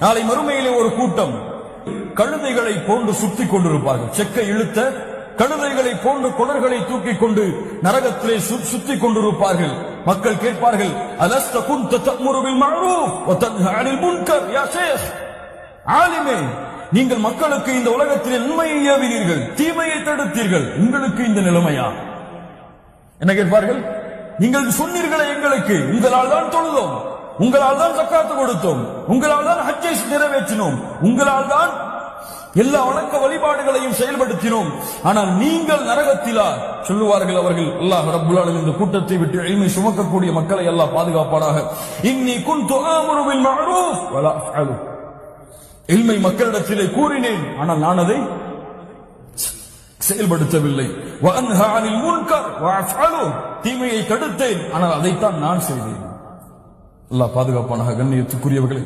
நாளை மறுமையிலே ஒரு கூட்டம் கழுதைகளை போன்று சுத்திக் கொண்டிருப்பார்கள். செக்கை இழுத்த கழுதைகளை போன்று குடர்களை தூக்கிக் கொண்டு நரகத்திலே சுத்தி சுத்திக் கொண்டிருப்பார்கள். மக்கள் கேட்பார்கள் அலஸ்த குந்த தம்முரு ஆலிமே நீங்கள் மக்களுக்கு இந்த உலகத்தில் நன்மையை ஏவினீர்கள் தீமையை தடுத்தீர்கள் உங்களுக்கு இந்த நிலைமையா? என்ன கேட்பார்கள்? நீங்கள் சொன்னீர்களே எங்களுக்கு உங்களால் தான் தொழுதோம். உங்களால் தான் சக்காத்து கொடுத்தோம். உங்களால் தான் ஹஜ்ஜை நிறைவேற்றினோம். உங்களால் தான் எல்லா வணக்க வழிபாடுகளையும் செயல்படுத்தினோம். ஆனால் நீங்கள் நரகத்திலா சொல்லுவார்கள் அவர்கள் அல்லாஹ் ரப்புல் இந்த கூட்டத்தை விட்டு எளிமை சுமக்கக்கூடிய மக்களை எல்லாம் பாதுகாப்பானாக. இன்னி குன்து ஆமுரு மஅரூஃப் வலா எளிமை மக்களிடத்திலே கூறினேன் ஆனால் நான் அதை செயல்படுத்தவில்லை. தீமையை கடுத்தேன் ஆனால் அதைத்தான் நான் செய்தேன். அல்லாஹ் பாதுகாப்பான கண்ணியத்துக்குரியவர்களே.